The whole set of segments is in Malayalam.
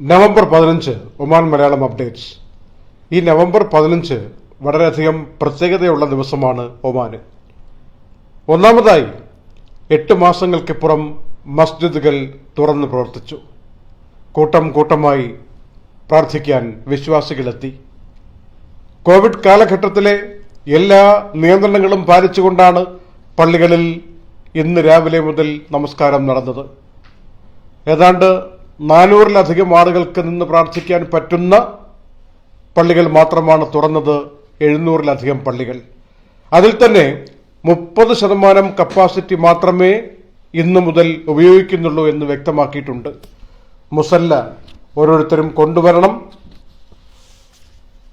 നവംബർ പതിനഞ്ച് ഒമാൻ മലയാളം അപ്ഡേറ്റ്സ്. ഈ നവംബർ പതിനഞ്ച് വളരെയധികം പ്രത്യേകതയുള്ള ദിവസമാണ് ഒമാന്. ഒന്നാമതായി എട്ട് മാസങ്ങൾക്കിപ്പുറം മസ്ജിദുകൾ തുറന്നു പ്രവർത്തിച്ചു. കൂട്ടം കൂട്ടമായി പ്രാർത്ഥിക്കാൻ വിശ്വാസികളെത്തി. കോവിഡ് കാലഘട്ടത്തിലെ എല്ലാ നിയന്ത്രണങ്ങളും പാലിച്ചുകൊണ്ടാണ് പള്ളികളിൽ ഇന്ന് രാവിലെ മുതൽ നമസ്കാരം നടന്നത്. ഏതാണ്ട് നാനൂറിലധികം ആളുകൾക്ക് നിന്ന് പ്രാർത്ഥിക്കാൻ പറ്റുന്ന പള്ളികൾ മാത്രമാണ് തുറന്നത്. എഴുന്നൂറിലധികം പള്ളികൾ. അതിൽ തന്നെ മുപ്പത് ശതമാനം കപ്പാസിറ്റി മാത്രമേ ഇന്നു മുതൽ ഉപയോഗിക്കുന്നുള്ളൂ എന്ന് വ്യക്തമാക്കിയിട്ടുണ്ട്. മുസല്ല ഓരോരുത്തരും കൊണ്ടുവരണം.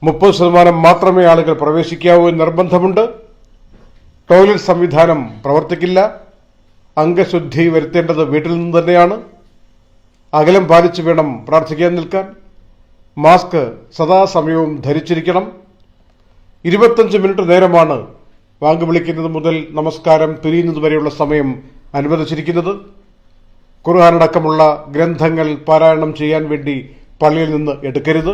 മുപ്പത് ശതമാനം മാത്രമേ ആളുകൾ പ്രവേശിക്കാവൂ എന്ന് നിർബന്ധമുണ്ട്. ടോയ്ലറ്റ് സംവിധാനം പ്രവർത്തിക്കില്ല. അംഗശുദ്ധി വരുത്തേണ്ടത് വീട്ടിൽ നിന്ന് തന്നെയാണ്. അകലം പാലിച്ചു വേണം പ്രാർത്ഥിക്കാൻ നിൽക്കാൻ. മാസ്ക് സദാസമയവും ധരിച്ചിരിക്കണം. ഇരുപത്തഞ്ച് മിനിറ്റ് നേരമാണ് വാങ്ക് വിളിക്കുന്നത് മുതൽ നമസ്കാരം പിരിയുന്നത് വരെയുള്ള സമയം അനുവദിച്ചിരിക്കുന്നത്. ഖുർഹാനടക്കമുള്ള ഗ്രന്ഥങ്ങൾ പാരായണം ചെയ്യാൻ വേണ്ടി പള്ളിയിൽ നിന്ന് എടുക്കരുത്.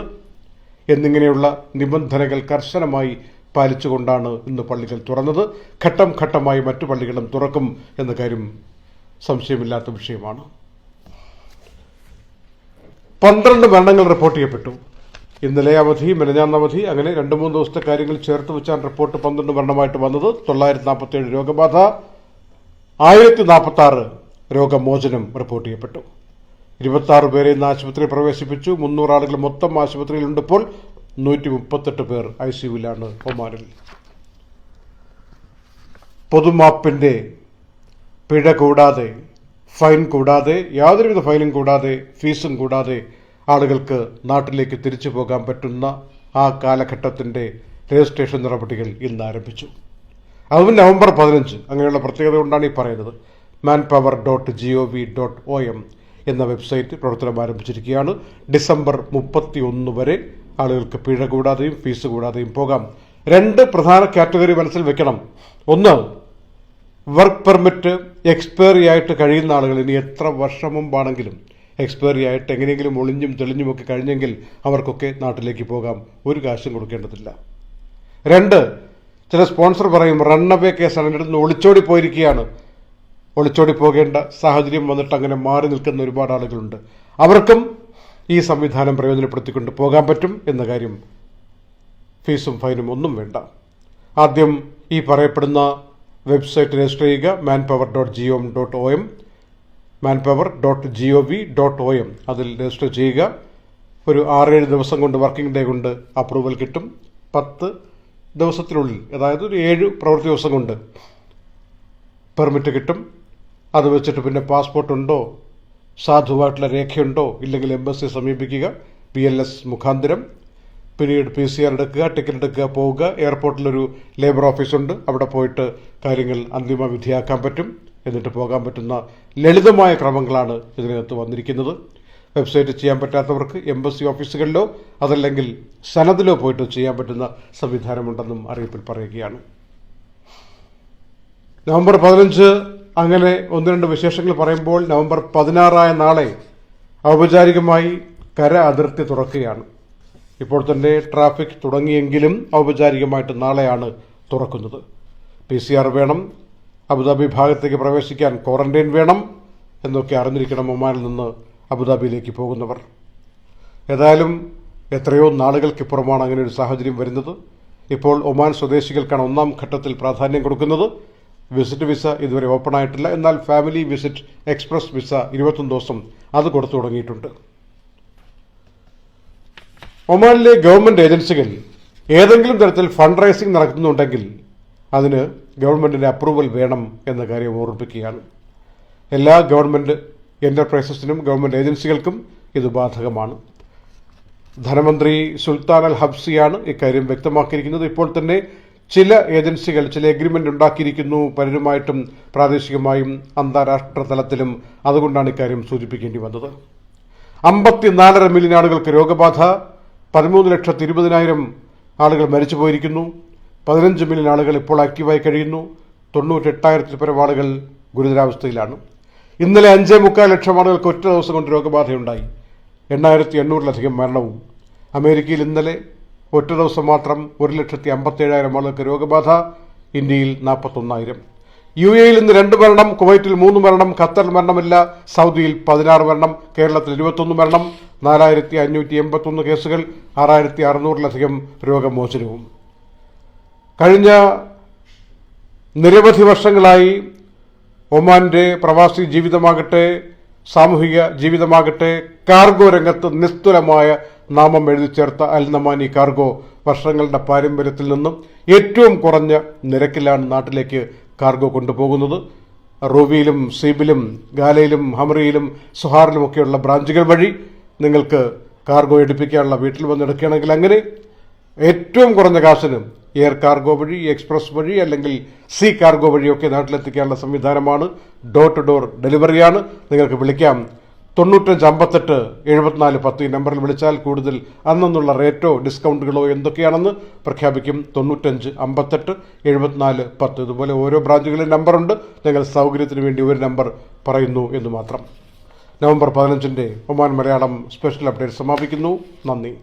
എന്നിങ്ങനെയുള്ള നിബന്ധനകൾ കർശനമായി പാലിച്ചുകൊണ്ടാണ് ഇന്ന് പള്ളികൾ തുറന്നത്. ഘട്ടം ഘട്ടമായി മറ്റു പള്ളികളും തുറക്കും എന്ന കാര്യം സംശയമില്ലാത്ത വിഷയമാണ്. പന്ത്രണ്ട് മരണങ്ങൾ റിപ്പോർട്ട് ചെയ്യപ്പെട്ടു. ഇന്നലെ അവധി മെനഞ്ഞാന്ന അവധി അങ്ങനെ രണ്ട് മൂന്ന് ദിവസത്തെ കാര്യങ്ങൾ ചേർത്ത് വെച്ചാണ് റിപ്പോർട്ട് പന്ത്രണ്ട് മരണമായിട്ട് വന്നത്. തൊള്ളായിരത്തി നാൽപ്പത്തിയേഴ് രോഗബാധ ആയിരത്തി നാൽപ്പത്തി ആറ് രോഗമോചനം റിപ്പോർട്ട് ചെയ്യപ്പെട്ടു. ഇരുപത്തി ആറ് പേരെ ഇന്ന് ആശുപത്രിയിൽ പ്രവേശിപ്പിച്ചു. മുന്നൂറ് ആളുകൾ മൊത്തം ആശുപത്രിയിലുണ്ട് ഇപ്പോൾ. നൂറ്റി മുപ്പത്തെട്ട് പേർ ഐ സിയുവിലാണ് ഒമാനിൽ. പൊതുമാപ്പിന്റെ പിഴ കൂടാതെ ഫൈൻ കൂടാതെ യാതൊരുവിധ ഫൈനും കൂടാതെ ഫീസും കൂടാതെ ആളുകൾക്ക് നാട്ടിലേക്ക് തിരിച്ചു പോകാൻ പറ്റുന്ന ആ കാലഘട്ടത്തിന്റെ രജിസ്ട്രേഷൻ നടപടികൾ ഇന്ന് ആരംഭിച്ചു. അതും നവംബർ പതിനഞ്ച്. അങ്ങനെയുള്ള പ്രത്യേകത കൊണ്ടാണ് ഈ പറയുന്നത്. Man power dot G O V dot O M എന്ന വെബ്സൈറ്റ് പ്രവർത്തനം ആരംഭിച്ചിരിക്കുകയാണ്. ഡിസംബർ മുപ്പത്തി ഒന്ന് വരെ ആളുകൾക്ക് പിഴ കൂടാതെയും ഫീസ് കൂടാതെയും പോകാം. രണ്ട് പ്രധാന കാറ്റഗറി മനസ്സിൽ വെക്കണം. ഒന്ന് വർക്ക് പെർമിറ്റ് എക്സ്പയറി ആയിട്ട് കഴിയുന്ന ആളുകൾ ഇനി എത്ര വർഷം മുമ്പാണെങ്കിലും എക്സ്പയറി ആയിട്ട് എങ്ങനെയെങ്കിലും ഒളിഞ്ഞും തെളിഞ്ഞുമൊക്കെ കഴിഞ്ഞെങ്കിൽ അവർക്കൊക്കെ നാട്ടിലേക്ക് പോകാം. ഒരു കാശും കൊടുക്കേണ്ടതില്ല. രണ്ട് ചില സ്പോൺസർ പറയും റണ്ണവേ കേസാണ് എന്റെ നിന്ന് ഒളിച്ചോടി പോയിരിക്കുകയാണ്. ഒളിച്ചോടി പോകേണ്ട സാഹചര്യം വന്നിട്ട് അങ്ങനെ മാറി നിൽക്കുന്ന ഒരുപാട് ആളുകളുണ്ട്. അവർക്കും ഈ സംവിധാനം പ്രയോജനപ്പെടുത്തിക്കൊണ്ട് പോകാൻ പറ്റും എന്ന കാര്യം ഫീസും ഫൈനും ഒന്നും വേണ്ട. ആദ്യം ഈ പറയപ്പെടുന്ന വെബ്സൈറ്റ് രജിസ്റ്റർ ചെയ്യുക. Man power dot G O M dot O M man power dot G O V dot O M അതിൽ രജിസ്റ്റർ ചെയ്യുക. ഒരു ആറേഴ് ദിവസം കൊണ്ട് വർക്കിംഗ് ഡേ കൊണ്ട് അപ്രൂവൽ കിട്ടും. പത്ത് ദിവസത്തിനുള്ളിൽ അതായത് ഒരു ഏഴ് പ്രവൃത്തി ദിവസം കൊണ്ട് പെർമിറ്റ് കിട്ടും. അത് വെച്ചിട്ട് പിന്നെ പാസ്പോർട്ട് ഉണ്ടോ? സാധുവായിട്ടുള്ള രേഖയുണ്ടോ? ഇല്ലെങ്കിൽ എംബസി സമീപിക്കുക. പി എൽ എസ് മുഖാന്തരം. പിന്നീട് പി സി ആർ എടുക്കുക ടിക്കറ്റ് എടുക്കുക പോവുക. എയർപോർട്ടിലൊരു ലേബർ ഓഫീസുണ്ട് അവിടെ പോയിട്ട് കാര്യങ്ങൾ അന്തിമ വിധിയാക്കാൻ പറ്റും. എന്നിട്ട് പോകാൻ പറ്റുന്ന ലളിതമായ ക്രമങ്ങളാണ് ഇതിനകത്ത് വന്നിരിക്കുന്നത്. വെബ്സൈറ്റ് ചെയ്യാൻ പറ്റാത്തവർക്ക് എംബസി ഓഫീസുകളിലോ അതല്ലെങ്കിൽ സനദിലോ പോയിട്ട് ചെയ്യാൻ പറ്റുന്ന സംവിധാനമുണ്ടെന്നും അറിയിപ്പിൽ പറയുകയാണ്. നവംബർ പതിനഞ്ച് അങ്ങനെ ഒന്ന് രണ്ട് വിശേഷങ്ങൾ പറയുമ്പോൾ നവംബർ പതിനാറായ നാളെ ഔപചാരികമായി കര അതിർത്തി തുറക്കുകയാണ്. ഇപ്പോൾ തന്നെ ട്രാഫിക് തുടങ്ങിയെങ്കിലും ഔപചാരികമായിട്ട് നാളെയാണ് തുറക്കുന്നത്. പി സി ആർ വേണം. അബുദാബി ഭാഗത്തേക്ക് പ്രവേശിക്കാൻ ക്വാറന്റൈൻ വേണം എന്നൊക്കെ അറിഞ്ഞിരിക്കണം ഒമാനിൽ നിന്ന് അബുദാബിയിലേക്ക് പോകുന്നവർ. ഏതായാലും എത്രയോ നാളുകൾക്കിപ്പുറമാണ് അങ്ങനെ ഒരു സാഹചര്യം വരുന്നത്. ഇപ്പോൾ ഒമാൻ സ്വദേശികൾക്കാണ് ഒന്നാം ഘട്ടത്തിൽ പ്രാധാന്യം കൊടുക്കുന്നത്. വിസിറ്റ് വിസ ഇതുവരെ ഓപ്പൺ ആയിട്ടില്ല. എന്നാൽ ഫാമിലി വിസിറ്റ് എക്സ്പ്രസ് വിസ ഇരുപത്തൊന്ന് ദിവസം അത് കൊടുത്തു തുടങ്ങിയിട്ടുണ്ട്. ഒമാനിലെ ഗവൺമെന്റ് ഏജൻസികൾ ഏതെങ്കിലും തരത്തിൽ ഫണ്ട് റൈസിംഗ് നടക്കുന്നുണ്ടെങ്കിൽ അതിന് ഗവൺമെന്റിന്റെ അപ്രൂവൽ വേണം എന്ന കാര്യം ഓർമ്മിപ്പിക്കുകയാണ്. എല്ലാ ഗവൺമെന്റ് എന്റർപ്രൈസസിനും ഗവൺമെന്റ് ഏജൻസികൾക്കും ഇത് ബാധകമാണ്. ധനമന്ത്രി സുൽത്താൻ അൽ ഹബ്സിയാണ് ഇക്കാര്യം വ്യക്തമാക്കിയിരിക്കുന്നത്. ഇപ്പോൾ തന്നെ ചില ഏജൻസികൾ ചില എഗ്രിമെന്റ് ഉണ്ടാക്കിയിരിക്കുന്നു. പലരുമായിട്ടും പ്രാദേശികമായും അന്താരാഷ്ട്ര തലത്തിലും അതുകൊണ്ടാണ് ഇക്കാര്യം സൂചിപ്പിക്കേണ്ടി വന്നത്. അമ്പത്തിനാലര മില്യൺ ആളുകൾക്ക് രോഗബാധ പതിമൂന്ന് ലക്ഷത്തി ഇരുപതിനായിരം ആളുകൾ മരിച്ചു പോയിരിക്കുന്നു പതിനഞ്ച് മില്യൺ ആളുകൾ ഇപ്പോൾ ആക്റ്റീവായി കഴിയുന്നു. തൊണ്ണൂറ്റെട്ടായിരത്തിൽ പരം ആളുകൾ ഗുരുതരാവസ്ഥയിലാണ്. ഇന്നലെ അഞ്ചേ മുക്കാൽ ലക്ഷം ആളുകൾക്ക് ഒറ്റ ദിവസം കൊണ്ട് രോഗബാധയുണ്ടായി. എണ്ണായിരത്തി എണ്ണൂറിലധികം മരണവും. അമേരിക്കയിൽ ഇന്നലെ ഒറ്റ ദിവസം മാത്രം ഒരു ലക്ഷത്തി അമ്പത്തേഴായിരം ആളുകൾക്ക് രോഗബാധ ഇന്ത്യയിൽ നാൽപ്പത്തൊന്നായിരം. യു എയിൽ ഇന്ന് രണ്ട് മരണം കുവൈറ്റിൽ മൂന്ന് മരണം ഖത്തറിൽ മരണമില്ല സൗദിയിൽ പതിനാറ് മരണം കേരളത്തിൽ ഇരുപത്തൊന്ന് മരണം നാലായിരത്തി അഞ്ഞൂറ്റി എൺപത്തൊന്ന് കേസുകൾ ആറായിരത്തി അറുന്നൂറിലധികം രോഗമോചനവും. കഴിഞ്ഞ നിരവധി വർഷങ്ങളായി ഒമാന്റെ പ്രവാസി ജീവിതമാകട്ടെ സാമൂഹിക ജീവിതമാകട്ടെ കാർഗോ രംഗത്ത് നിസ്തുലമായ നാമം എഴുതി ചേർത്ത അൽ നമാനി കാർഗോ വർഷങ്ങളുടെ പാരമ്പര്യത്തിൽ നിന്നും ഏറ്റവും കുറഞ്ഞ നിരക്കിലാണ് നാട്ടിലേക്ക് കാർഗോ കൊണ്ടുപോകുന്നത്. റൂബിയിലും സീബിലും ഗാലയിലും ഹമറിയിലും സുഹാറിലുമൊക്കെയുള്ള ബ്രാഞ്ചുകൾ വഴി നിങ്ങൾക്ക് കാർഗോ എടുപ്പിക്കാനുള്ള വീട്ടിൽ വന്ന് എടുക്കുകയാണെങ്കിൽ അങ്ങനെ ഏറ്റവും കുറഞ്ഞ കാശിന് എയർ കാർഗോ വഴി എക്സ്പ്രസ് വഴി അല്ലെങ്കിൽ സി കാർഗോ വഴിയൊക്കെ നാട്ടിലെത്തിക്കാനുള്ള സംവിധാനമാണ്. ഡോർ ടു ഡോർ ഡെലിവറിയാണ്. നിങ്ങൾക്ക് വിളിക്കാം. തൊണ്ണൂറ്റഞ്ച് അമ്പത്തെട്ട് എഴുപത്തിനാല് പത്ത് ഈ നമ്പറിൽ വിളിച്ചാൽ കൂടുതൽ അന്നെന്നുള്ള റേറ്റോ ഡിസ്കൗണ്ടുകളോ എന്തൊക്കെയാണെന്ന് പ്രഖ്യാപിക്കും. തൊണ്ണൂറ്റഞ്ച് അമ്പത്തെട്ട് എഴുപത്തിനാല് പത്ത്. ഇതുപോലെ ഓരോ ബ്രാഞ്ചുകളിൽ നമ്പറുണ്ട്. ഞങ്ങൾ സൗകര്യത്തിന് വേണ്ടി ഒരു നമ്പർ പറയുന്നു എന്ന് മാത്രം. നവംബർ പതിനഞ്ചിന്റെ ഒമാൻ മലയാളം സ്പെഷ്യൽ അപ്ഡേറ്റ് സമാപിക്കുന്നു. നന്ദി.